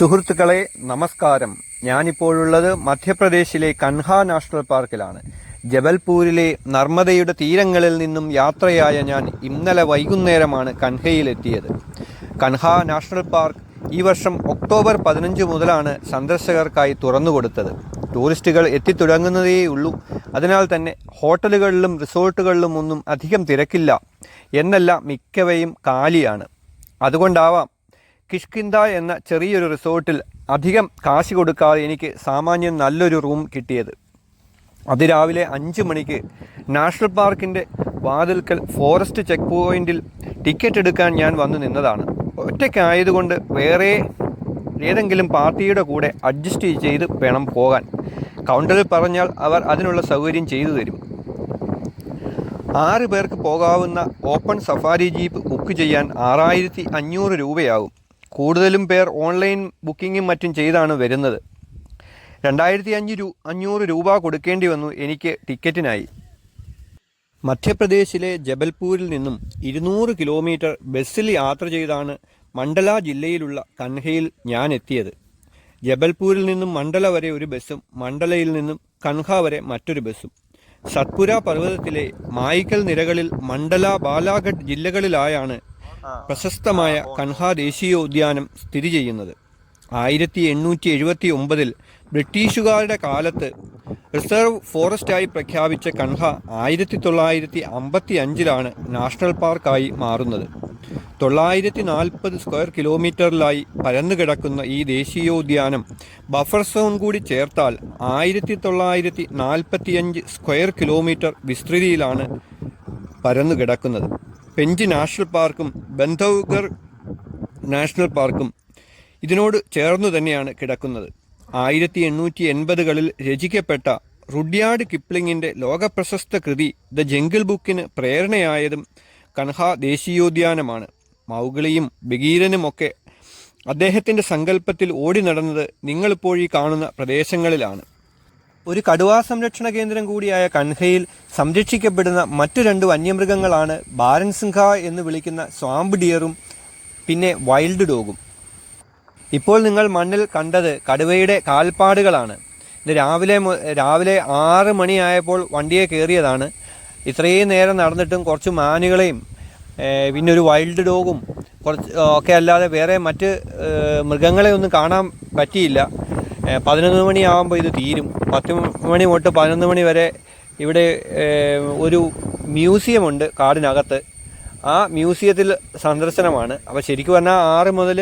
സുഹൃത്തുക്കളെ നമസ്കാരം. ഞാനിപ്പോഴുള്ളത് മധ്യപ്രദേശിലെ കൻഹ നാഷണൽ പാർക്കിലാണ്. ജബൽപൂരിലെ നർമ്മദയുടെ തീരങ്ങളിൽ നിന്നും യാത്രയായ ഞാൻ ഇന്നലെ വൈകുന്നേരമാണ് കൻഹയിലെത്തിയത്. കൻഹ നാഷണൽ പാർക്ക് ഈ വർഷം ഒക്ടോബർ പതിനഞ്ച് മുതലാണ് സന്ദർശകർക്കായി തുറന്നുകൊടുത്തത്. ടൂറിസ്റ്റുകൾ എത്തിത്തുടങ്ങുന്നതേയുള്ളൂ അതിനാൽ തന്നെ ഹോട്ടലുകളിലും റിസോർട്ടുകളിലും ഒന്നും അധികം തിരക്കില്ല. എന്നല്ല മിക്കവയും കാലിയാണ്. അതുകൊണ്ടാവാം കിഷ്കിന്ദ എന്ന ചെറിയൊരു റിസോർട്ടിൽ അധികം കാശ് കൊടുക്കാതെ എനിക്ക് സാമാന്യം നല്ലൊരു റൂം കിട്ടിയത്. അതിരാവിലെ അഞ്ച് മണിക്ക് നാഷണൽ പാർക്കിന്റെ വാതിൽക്കൽ ഫോറസ്റ്റ് ചെക്ക് പോയിന്റിൽ ടിക്കറ്റ് എടുക്കാൻ ഞാൻ വന്നു നിന്നതാണ്. ഒറ്റയ്ക്കായതുകൊണ്ട് വേറെ ഏതെങ്കിലും പാർട്ടിയുടെ കൂടെ അഡ്ജസ്റ്റ് ചെയ്ത് വേണം പോകാൻ. കൗണ്ടറിൽ പറഞ്ഞാൽ അവർ അതിനുള്ള സൗകര്യം ചെയ്തു തരും. ആറ് പേർക്ക് പോകാവുന്ന ഓപ്പൺ സഫാരി ജീപ്പ് ബുക്ക് ചെയ്യാൻ ആറായിരത്തി അഞ്ഞൂറ് രൂപയാകും. കൂടുതലും പേർ ഓൺലൈൻ ബുക്കിങ്ങും മറ്റും ചെയ്താണ് വരുന്നത്. രണ്ടായിരത്തി അഞ്ഞ് രൂ അഞ്ഞൂറ് രൂപ കൊടുക്കേണ്ടി വന്നു എനിക്ക് ടിക്കറ്റിനായി. മധ്യപ്രദേശിലെ ജബൽപൂരിൽ നിന്നും ഇരുന്നൂറ് കിലോമീറ്റർ ബസ്സിൽ യാത്ര ചെയ്താണ് മണ്ഡല ജില്ലയിലുള്ള കൻഹയിൽ ഞാൻ എത്തിയത്. ജബൽപൂരിൽ നിന്നും മണ്ഡല വരെ ഒരു ബസ്സും മണ്ഡലയിൽ നിന്നും കൻഹ വരെ മറ്റൊരു ബസ്സും. സത്പുര പർവതത്തിലെ മായിക്കൽ നിരകളിൽ മണ്ഡല ബാലാഘട്ട് ജില്ലകളിലായാണ് പ്രശസ്തമായ കൻഹ ദേശീയോദ്യാനം സ്ഥിതി ചെയ്യുന്നത്. ആയിരത്തി എണ്ണൂറ്റി എഴുപത്തി ഒമ്പതിൽ ബ്രിട്ടീഷുകാരുടെ കാലത്ത് റിസർവ് ഫോറസ്റ്റായി പ്രഖ്യാപിച്ച കൻഹ ആയിരത്തി തൊള്ളായിരത്തി അമ്പത്തി അഞ്ചിലാണ് നാഷണൽ പാർക്കായി മാറുന്നത്. തൊള്ളായിരത്തി നാൽപ്പത് സ്ക്വയർ കിലോമീറ്ററിലായി പരന്നു കിടക്കുന്ന ഈ ദേശീയോദ്യാനം ബഫർ സോൺ കൂടി ചേർത്താൽ ആയിരത്തി തൊള്ളായിരത്തി നാൽപ്പത്തിയഞ്ച് സ്ക്വയർ കിലോമീറ്റർ വിസ്തൃതിയിലാണ് പരന്നു കിടക്കുന്നത് പെഞ്ച് നാഷണൽ പാർക്കും ബന്ധവുഗർ നാഷണൽ പാർക്കും ഇതിനോട് ചേർന്നു തന്നെയാണ് കിടക്കുന്നത്. ആയിരത്തി എണ്ണൂറ്റി എൺപതുകളിൽ രചിക്കപ്പെട്ട റുഡ്യാർഡ് കിപ്ലിങ്ങിന്റെ ലോകപ്രശസ്ത കൃതി ദ ജംഗിൾ ബുക്കിന് പ്രേരണയായതും കൻഹ ദേശീയോദ്യാനമാണ്. ബഗീരനും ഒക്കെ അദ്ദേഹത്തിന്റെ സങ്കല്പത്തിൽ ഓടി നടന്നത് നിങ്ങളിപ്പോൾ ഈ കാണുന്ന പ്രദേശങ്ങളിലാണ്. ഒരു കടുവാ സംരക്ഷണ കേന്ദ്രം കൂടിയായ കൻഹയിൽ സംരക്ഷിക്കപ്പെടുന്ന മറ്റു രണ്ട് വന്യമൃഗങ്ങളാണ് ബാരൻസിംഹ എന്ന് വിളിക്കുന്ന സ്വാമ്പ് ഡിയറും പിന്നെ വൈൽഡ് ഡോഗും. ഇപ്പോൾ നിങ്ങൾ മണ്ണിൽ കണ്ടത് കടുവയുടെ കാൽപ്പാടുകളാണ്. രാവിലെ രാവിലെ ആറ് മണിയായപ്പോൾ വണ്ടിയെ കയറിയതാണ്. ഇത്രയും നേരം നടന്നിട്ടും കുറച്ച് മാനുകളെയും പിന്നെ ഒരു വൈൽഡ് ഡോഗും കുറച്ച് ഒക്കെ അല്ലാതെ വേറെ മറ്റ് മൃഗങ്ങളെ ഒന്നും കാണാൻ പറ്റിയില്ല. പതിനൊന്ന് മണിയാകുമ്പോൾ ഇത് തീരും. പത്ത് മണി തൊട്ട് പതിനൊന്ന് മണി വരെ ഇവിടെ ഒരു മ്യൂസിയമുണ്ട് കാടിനകത്ത്. ആ മ്യൂസിയത്തിൽ സന്ദർശനമാണ്. അപ്പോൾ ശരിക്കും പറഞ്ഞാൽ ആറ് മുതൽ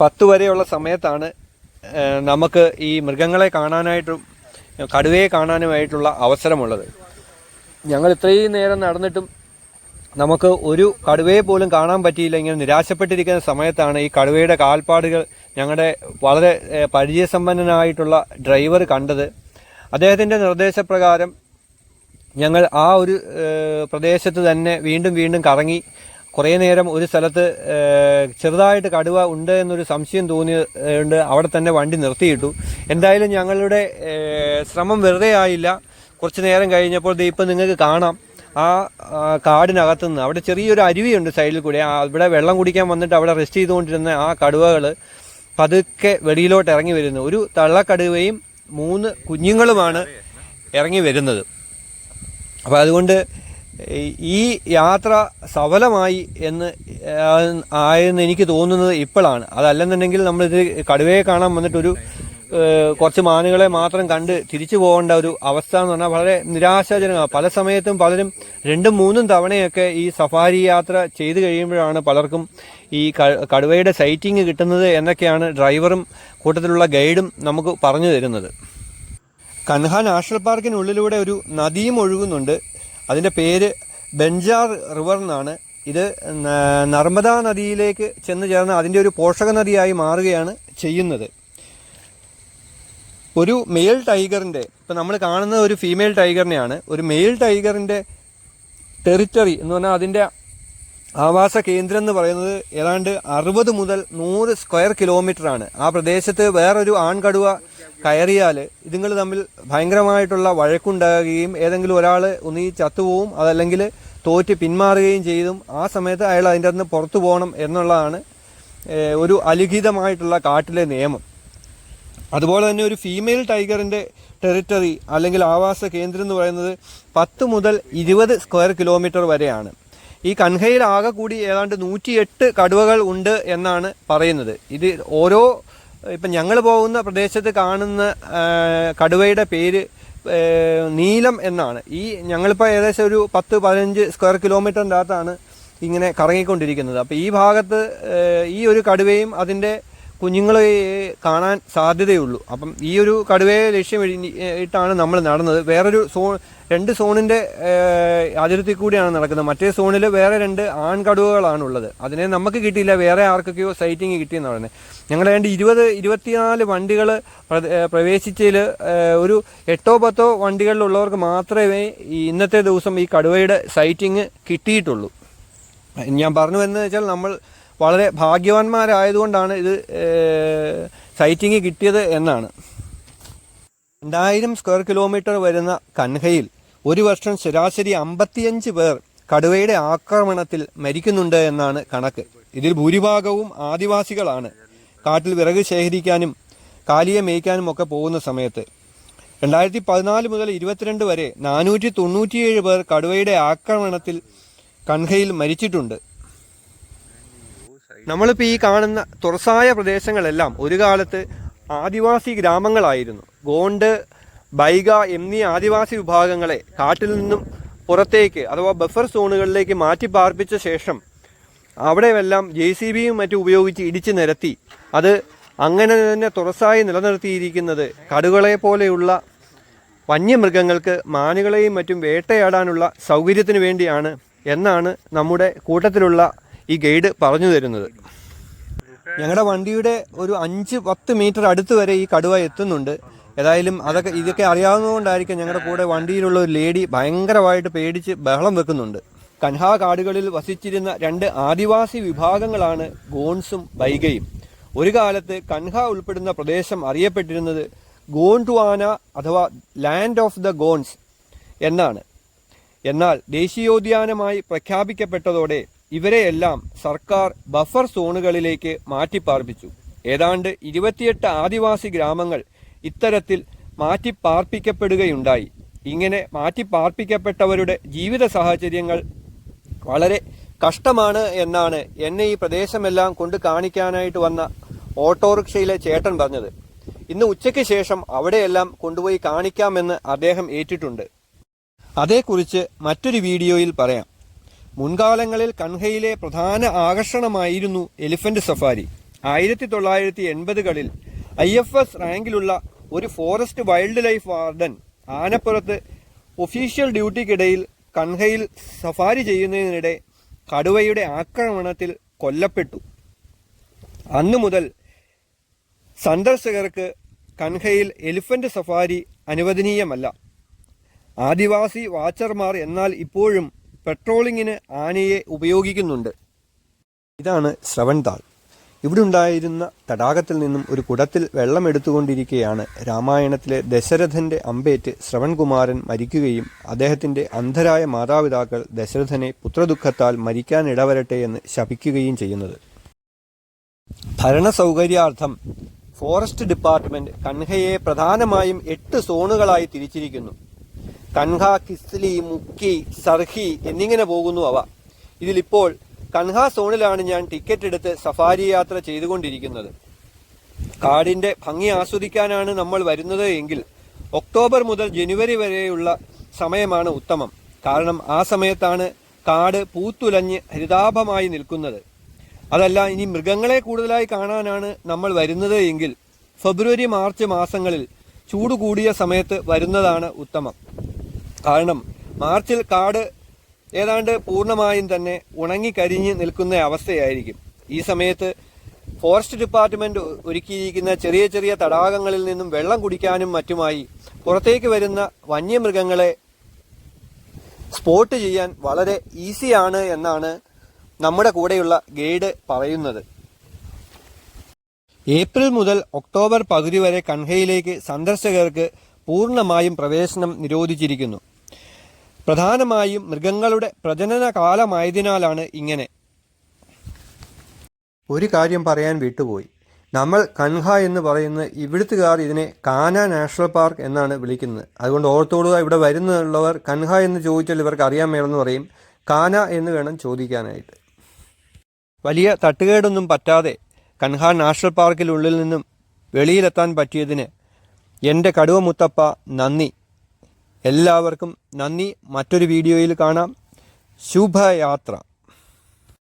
പത്ത് വരെയുള്ള സമയത്താണ് നമുക്ക് ഈ മൃഗങ്ങളെ കാണാനായിട്ടും കടുവയെ കാണാനുമായിട്ടുള്ള അവസരമുള്ളത്. ഞങ്ങൾ ഇത്രയും നേരം നടന്നിട്ടും നമുക്ക് ഒരു കടുവയെ പോലും കാണാൻ പറ്റിയില്ല. ഇങ്ങനെ നിരാശപ്പെട്ടിരിക്കുന്ന സമയത്താണ് ഈ കടുവയുടെ കാൽപ്പാടുകൾ ഞങ്ങളുടെ വളരെ പരിചയസമ്പന്നനായിട്ടുള്ള ഡ്രൈവർ കണ്ടത്. അദ്ദേഹത്തിന്റെ നിർദ്ദേശപ്രകാരം ഞങ്ങൾ ആ ഒരു പ്രദേശത്ത് തന്നെ വീണ്ടും വീണ്ടും കറങ്ങി. കുറേ നേരം ഒരു സ്ഥലത്ത് ചെറുതായിട്ട് കടുവ ഉണ്ട് എന്നൊരു സംശയം തോന്നിയുണ്ട് അവിടെ തന്നെ വണ്ടി നിർത്തിയിട്ടു. എന്തായാലും ഞങ്ങളുടെ ശ്രമം വെറുതെ ആയില്ല. കുറച്ച് നേരം കഴിഞ്ഞപ്പോൾ ഇപ്പം നിങ്ങൾക്ക് കാണാം. ആ കാടിനകത്തു നിന്ന് അവിടെ ചെറിയൊരു അരുവിയുണ്ട് സൈഡിൽ കൂടി. അവിടെ വെള്ളം കുടിക്കാൻ വന്നിട്ട് അവിടെ റെസ്റ്റ് ചെയ്തുകൊണ്ടിരുന്ന ആ കടുവകൾ പതുക്കെ വെളിയിലോട്ട് ഇറങ്ങി വരുന്നു. ഒരു തള്ളക്കടുവയും മൂന്ന് കുഞ്ഞുങ്ങളുമാണ് ഇറങ്ങി വരുന്നത്. അപ്പോൾ അതുകൊണ്ട് ഈ- യാത്ര സഫലമായി എന്ന് ആയെന്ന് എനിക്ക് തോന്നുന്നത് ഇപ്പോഴാണ്. അതല്ലെന്നുണ്ടെങ്കിൽ നമ്മളിത് കടുവയെ കാണാൻ വന്നിട്ടൊരു കുറച്ച് മാനുകളെ മാത്രം കണ്ട് തിരിച്ചു പോകേണ്ട ഒരു അവസ്ഥ എന്ന് പറഞ്ഞാൽ വളരെ നിരാശാജനകമാണ്. പല സമയത്തും പലരും രണ്ടും മൂന്നും തവണയൊക്കെ ഈ സഫാരി യാത്ര ചെയ്തു കഴിയുമ്പോഴാണ് പലർക്കും ഈ കടുവയുടെ സൈറ്റിംഗ് കിട്ടുന്നത് എന്നൊക്കെയാണ് ഡ്രൈവറും കൂട്ടത്തിലുള്ള ഗൈഡും നമുക്ക് പറഞ്ഞു തരുന്നത്. കൻഹ നാഷണൽ പാർക്കിനുള്ളിലൂടെ ഒരു നദിയും ഒഴുകുന്നുണ്ട്. അതിന്റെ പേര് ബെഞ്ചാർ റിവർ എന്നാണ്. ഇത് നർമ്മദാ നദിയിലേക്ക് ചെന്ന് ചേർന്ന് അതിന്റെ ഒരു പോഷക നദിയായി മാറുകയാണ് ചെയ്യുന്നത്. ഒരു മെയിൽ ടൈഗറിന്റെ ഇപ്പം നമ്മൾ കാണുന്നത് ഒരു ഫീമെയിൽ ടൈഗറിനെയാണ് ഒരു മെയിൽ ടൈഗറിന്റെ ടെറിറ്ററി എന്ന് പറഞ്ഞാൽ അതിന്റെ ആവാസ കേന്ദ്രം എന്ന് പറയുന്നത് ഏതാണ്ട് അറുപത് മുതൽ നൂറ് സ്ക്വയർ കിലോമീറ്റർ ആണ്. ആ പ്രദേശത്ത് വേറൊരു ആൺകടുവ കയറിയാൽ ഇതുങ്ങൾ തമ്മിൽ ഭയങ്കരമായിട്ടുള്ള വഴക്കുണ്ടാകുകയും ഏതെങ്കിലും ഒരാൾ ഒന്നീ ചത്തുപോവും അതല്ലെങ്കിൽ തോറ്റ് പിന്മാറുകയും ചെയ്തും ആ സമയത്ത് അയാൾ അതിന്റെ നിന്ന് പുറത്തു പോകണം എന്നുള്ളതാണ് ഒരു അലിഖിതമായിട്ടുള്ള കാട്ടിലെ നിയമം. അതുപോലെ തന്നെ ഒരു ഫീമെയിൽ ടൈഗറിന്റെ ടെറിറ്ററി അല്ലെങ്കിൽ ആവാസ കേന്ദ്രം എന്ന് പറയുന്നത് പത്ത് മുതൽ ഇരുപത് സ്ക്വയർ കിലോമീറ്റർ വരെയാണ്. ഈ കൻഹയിൽ ആകെ കൂടി ഏതാണ്ട് നൂറ്റിയെട്ട് കടുവകൾ ഉണ്ട് എന്നാണ് പറയുന്നത്. ഇത് ഓരോ ഇപ്പം ഞങ്ങൾ പോകുന്ന പ്രദേശത്ത് കാണുന്ന കടുവയുടെ പേര് നീലം എന്നാണ്. ഈ ഞങ്ങളിപ്പോൾ ഏകദേശം ഒരു പത്ത് പതിനഞ്ച് സ്ക്വയർ കിലോമീറ്ററിന്റെ അകത്താണ് ഇങ്ങനെ കറങ്ങിക്കൊണ്ടിരിക്കുന്നത്. അപ്പോൾ ഈ ഭാഗത്ത് ഈ ഒരു കടുവയും അതിന്റെ കുഞ്ഞുങ്ങളെ കാണാൻ സാധ്യതയുള്ളൂ. അപ്പം ഈ ഒരു കടുവയെ ലക്ഷ്യമിട്ടാണ് നമ്മൾ നടന്നത്. വേറൊരു സോൺ രണ്ട് സോണിന്റെ അതിർത്തി കൂടിയാണ് നടക്കുന്നത്. മറ്റേ സോണിൽ വേറെ രണ്ട് ആൺകടുവകളാണ് ഉള്ളത് അതിനെ നമുക്ക് കിട്ടിയില്ല വേറെ ആർക്കൊക്കെയോ സൈറ്റിങ് കിട്ടിയെന്ന് പറയുന്നത്. ഞങ്ങൾ രണ്ട് ഇരുപത് ഇരുപത്തിനാല് വണ്ടികൾ പ്രവേശിച്ചതിൽ ഒരു എട്ടോ പത്തോ വണ്ടികളിലുള്ളവർക്ക് മാത്രമേ ഇന്നത്തെ ദിവസം ഈ കടുവയുടെ സൈറ്റിങ് കിട്ടിയിട്ടുള്ളൂ. ഞാൻ പറഞ്ഞു വരുന്നത് വെച്ചാൽ നമ്മൾ വളരെ ഭാഗ്യവാന്മാരായതുകൊണ്ടാണ് ഇത് സൈറ്റിങ് കിട്ടിയത് എന്നാണ്. രണ്ടായിരം സ്ക്വയർ കിലോമീറ്റർ വരുന്ന കൻഹയിൽ ഒരു വർഷം ശരാശരി അമ്പത്തിയഞ്ച് പേർ കടുവയുടെ ആക്രമണത്തിൽ മരിക്കുന്നുണ്ട് എന്നാണ് കണക്ക്. ഇതിൽ ഭൂരിഭാഗവും ആദിവാസികളാണ്. കാട്ടിൽ വിറക് ശേഖരിക്കാനും കാലിയെ മേയ്ക്കാനും ഒക്കെ പോകുന്ന സമയത്ത്. രണ്ടായിരത്തി പതിനാല് മുതൽ ഇരുപത്തിരണ്ട് വരെ നാനൂറ്റി തൊണ്ണൂറ്റിയേഴ് പേർ കടുവയുടെ ആക്രമണത്തിൽ കൺഹയിൽ മരിച്ചിട്ടുണ്ട്. നമ്മളിപ്പോൾ ഈ കാണുന്ന തുറസായ പ്രദേശങ്ങളെല്ലാം ഒരു കാലത്ത് ആദിവാസി ഗ്രാമങ്ങളായിരുന്നു. ഗോണ്ട് ബൈഗ എന്നീ ആദിവാസി വിഭാഗങ്ങളെ കാട്ടിൽ നിന്നും പുറത്തേക്ക് അഥവാ ബഫർ സോണുകളിലേക്ക് മാറ്റി പാർപ്പിച്ച ശേഷം അവിടെയെല്ലാം ജെ സി ബിയും മറ്റും ഉപയോഗിച്ച് ഇടിച്ചു നിരത്തി. അത് അങ്ങനെ തന്നെ തുറസായി നിലനിർത്തിയിരിക്കുന്നത് കടുകളെ പോലെയുള്ള വന്യമൃഗങ്ങൾക്ക് മാനുകളെയും മറ്റും വേട്ടയാടാനുള്ള സൗകര്യത്തിന് വേണ്ടിയാണ് എന്നാണ് നമ്മുടെ കൂട്ടത്തിലുള്ള ഈ ഗൈഡ് പറഞ്ഞു തരുന്നത്. ഞങ്ങളുടെ വണ്ടിയുടെ ഒരു അഞ്ച് പത്ത് മീറ്റർ അടുത്ത് വരെ ഈ കടുവ എത്തുന്നുണ്ട്. ഏതായാലും അതൊക്കെ ഇതൊക്കെ അറിയാവുന്നതുകൊണ്ടായിരിക്കും ഞങ്ങളുടെ കൂടെ വണ്ടിയിലുള്ള ഒരു ലേഡി ഭയങ്കരമായിട്ട് പേടിച്ച് ബഹളം വെക്കുന്നുണ്ട്. കൻഹാ കാടുകളിൽ വസിച്ചിരുന്ന രണ്ട് ആദിവാസി വിഭാഗങ്ങളാണ് ഗോൺസും ബൈഗയും. ഒരു കാലത്ത് കൻഹ ഉൾപ്പെടുന്ന പ്രദേശം അറിയപ്പെട്ടിരുന്നത് ഗോൺടുവാന അഥവാ ലാൻഡ് ഓഫ് ദ ഗോൺസ് എന്നാണ്. എന്നാൽ ദേശീയോദ്യാനമായി പ്രഖ്യാപിക്കപ്പെട്ടതോടെ ഇവരെയെല്ലാം സർക്കാർ ബഫർ സോണുകളിലേക്ക് മാറ്റിപ്പാർപ്പിച്ചു. ഏതാണ്ട് ഇരുപത്തിയെട്ട് ആദിവാസി ഗ്രാമങ്ങൾ ഇത്തരത്തിൽ മാറ്റിപ്പാർപ്പിക്കപ്പെടുകയുണ്ടായി. ഇങ്ങനെ മാറ്റിപ്പാർപ്പിക്കപ്പെട്ടവരുടെ ജീവിത സാഹചര്യങ്ങൾ വളരെ കഷ്ടമാണ് എന്നാണ് എന്നെ ഈ പ്രദേശമെല്ലാം കൊണ്ട് കാണിക്കാനായിട്ട് വന്ന ഓട്ടോറിക്ഷയിലെ ചേട്ടൻ പറഞ്ഞത്. ഇന്ന് ഉച്ചയ്ക്ക് ശേഷം അവിടെയെല്ലാം കൊണ്ടുപോയി കാണിക്കാമെന്ന് അദ്ദേഹം ഏറ്റിട്ടുണ്ട്. അതേക്കുറിച്ച് മറ്റൊരു വീഡിയോയിൽ പറയാം. മുൻകാലങ്ങളിൽ കൺഹയിലെ പ്രധാന ആകർഷണമായിരുന്നു എലിഫന്റ് സഫാരി. ആയിരത്തി തൊള്ളായിരത്തി എൺപതുകളിൽ ഐ എഫ് എസ് റാങ്കിലുള്ള ഒരു ഫോറസ്റ്റ് വൈൽഡ് ലൈഫ് വാർഡൻ ആനപ്പുറത്ത് ഒഫീഷ്യൽ ഡ്യൂട്ടിക്കിടയിൽ കൺഹയിൽ സഫാരി ചെയ്യുന്നതിനിടെ കടുവയുടെ ആക്രമണത്തിൽ കൊല്ലപ്പെട്ടു. അന്നു മുതൽ സന്ദർശകർക്ക് കൺഹയിൽ എലിഫന്റ് സഫാരി അനുവദനീയമല്ല. ആദിവാസി വാച്ചർമാർ എന്നാൽ ഇപ്പോഴും പെട്രോളിങ്ങിന് ആനയെ ഉപയോഗിക്കുന്നുണ്ട്. ഇതാണ് ശ്രവൺതാൾ. ഇവിടെ ഉണ്ടായിരുന്ന തടാകത്തിൽ നിന്നും ഒരു കുടത്തിൽ വെള്ളം എടുത്തുകൊണ്ടിരിക്കുകയാണ് രാമായണത്തിലെ ദശരഥന്റെ അമ്പേറ്റ് ശ്രവൺകുമാരൻ മരിക്കുകയും അദ്ദേഹത്തിന്റെ അന്ധരായ മാതാപിതാക്കൾ ദശരഥനെ പുത്രദുഃഖത്താൽ മരിക്കാനിടവരട്ടെ എന്ന് ശപിക്കുകയും ചെയ്യുന്നത്. ഭരണസൗകര്യാർത്ഥം ഫോറസ്റ്റ് ഡിപ്പാർട്ട്മെന്റ് കൺഹയെ പ്രധാനമായും എട്ട് സോണുകളായി തിരിച്ചിരിക്കുന്നു. കൻഹ കിസ്ലി മുക്കി സർഹി എന്നിങ്ങനെ പോകുന്നു അവ. ഇതിലിപ്പോൾ കൻഹ സോണിലാണ് ഞാൻ ടിക്കറ്റ് എടുത്ത് സഫാരി യാത്ര ചെയ്തുകൊണ്ടിരിക്കുന്നത്. കാടിന്റെ ഭംഗി ആസ്വദിക്കാനാണ് നമ്മൾ വരുന്നത് എങ്കിൽ ഒക്ടോബർ മുതൽ ജനുവരി വരെയുള്ള സമയമാണ് ഉത്തമം. കാരണം ആ സമയത്താണ് കാട് പൂത്തുലഞ്ഞ് ഹരിതാഭമായി നിൽക്കുന്നത്. അതല്ല ഇനി മൃഗങ്ങളെ കൂടുതലായി കാണാനാണ് നമ്മൾ വരുന്നത് എങ്കിൽ ഫെബ്രുവരി മാർച്ച് മാസങ്ങളിൽ ചൂട് കൂടിയ സമയത്ത് വരുന്നതാണ് ഉത്തമം. കാരണം മാർച്ചിൽ കാട് ഏതാണ്ട് പൂർണമായും തന്നെ ഉണങ്ങിക്കരിഞ്ഞ് നിൽക്കുന്ന അവസ്ഥയായിരിക്കും. ഈ സമയത്ത് ഫോറസ്റ്റ് ഡിപ്പാർട്ട്മെന്റ് ഒരുക്കിയിരിക്കുന്ന ചെറിയ ചെറിയ തടാകങ്ങളിൽ നിന്നും വെള്ളം കുടിക്കാനും മറ്റുമായി പുറത്തേക്ക് വരുന്ന വന്യമൃഗങ്ങളെ സ്പോട്ട് ചെയ്യാൻ വളരെ ഈസിയാണ് എന്നാണ് നമ്മുടെ കൂടെയുള്ള ഗൈഡ് പറയുന്നത്. ഏപ്രിൽ മുതൽ ഒക്ടോബർ പകുതി വരെ കൺഹയിലേക്ക് സന്ദർശകർക്ക് പൂർണമായും പ്രവേശനം നിരോധിച്ചിരിക്കുന്നു. പ്രധാനമായും മൃഗങ്ങളുടെ പ്രജനന കാലമായതിനാലാണ് ഇങ്ങനെ. ഒരു കാര്യം പറയാൻ വിട്ടുപോയി. നമ്മൾ കൻഹ എന്ന് പറയുന്ന ഇവിടുത്തുകാർ ഇതിനെ കാന നാഷണൽ പാർക്ക് എന്നാണ് വിളിക്കുന്നത്. അതുകൊണ്ട് ഓർത്തോടുക ഇവിടെ വരുന്നുള്ളവർ കൻഹ എന്ന് ചോദിച്ചാൽ ഇവർക്ക് അറിയാൻ മേലെന്ന് പറയും. കാന എന്ന് വേണം ചോദിക്കാനായിട്ട്. വലിയ തട്ടുകേടൊന്നും പറ്റാതെ കൻഹ നാഷണൽ പാർക്കിനുള്ളിൽ നിന്നും വെളിയിലെത്താൻ പറ്റിയതിന് എന്റെ കടുവ മുത്തപ്പ നന്ദി. എല്ലാവർക്കും നന്ദി. മറ്റൊരു വീഡിയോയിൽ കാണാം. ശുഭയാത്ര.